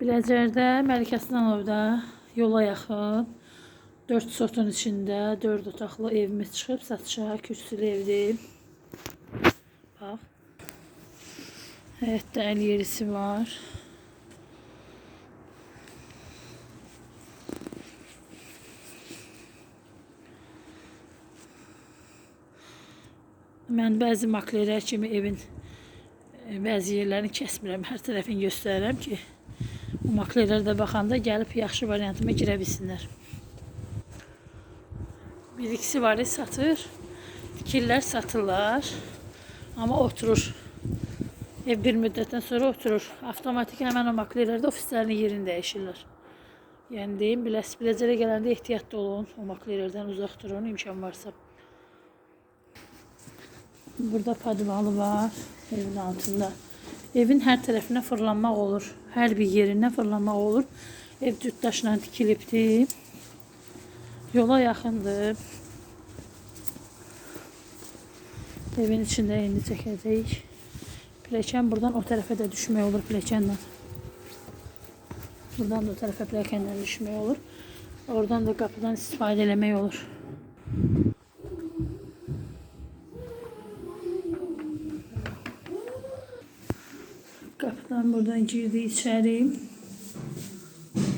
Biləcərdə Məlikə Aslanovda yola yaxın 4 sotun içində 4 otaqlı evimiz çıxıb satışa, kürsülü evdir. Bax. Həyətdə əl yerisi var. Mən bəzi maklerlər kimi evin bəzi yerlərini kəsmirəm, hər tərəfini göstərirəm ki, o maklerlər də baxanda gəlib yaxşı variantıma girə bilsinlər. Bir ikisi var satır, tikirlər satırlar, amma oturur. Ev bir müddətdən sonra oturur. Avtomatik həmən o maklerlər də ofislərin yerini dəyişirlər. Yəni deyim, biləs, biləcərə gələndə ehtiyatlı olun, o maklerlərdən uzaq durun, imkan varsa. Burada padvalı var evin altında. Evin her tarafına fırlanmaq olur. Her bir yerindən fırlanmaq olur. Ev cütdaşla tikilibdir. Yola yaxındır. Evin içində indi çəkəcəyik. Pilləkən buradan o tərəfə də düşmək olur pilləkənlə. Buradan da o tərəfə pilləkənlə düşmək olur. Oradan da qapıdan istifadə eləmək olur. Kapıdan buradan girdi içeri.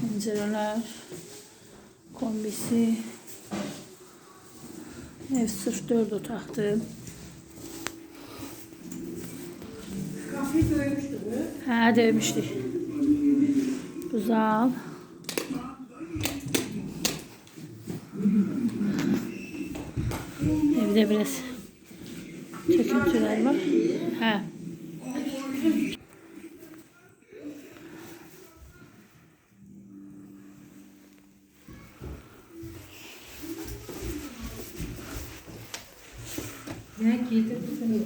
Pencereler. Kombisi. Ev sırf dört otaktı. Kapıyı dövmüştü mü? Ha dövmüştük. Güzel. Evde biraz çöküntüler var. Ha. Ne getirdi seni?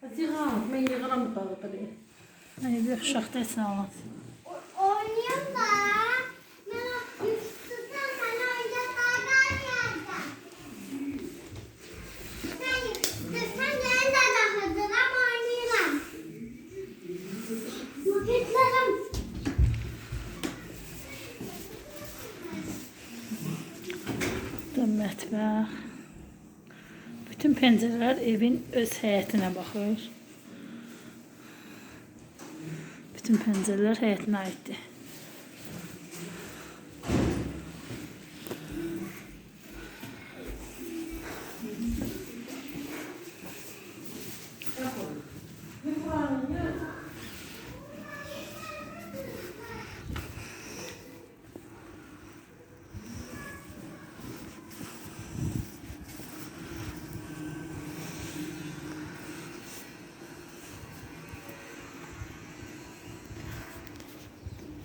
Hadi ha, ben yıkaram balığı buraya. Hani bir Da mətbəx. Bütün pəncərələr evin öz həyətinə baxır. Bütün pəncərələr həyətinə aiddir.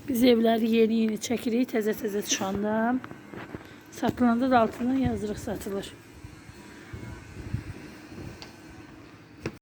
Biz evləri yeni-yeni çəkirik, təzə-təzə çıxanda. Satılanda da altından yazırıq satılır.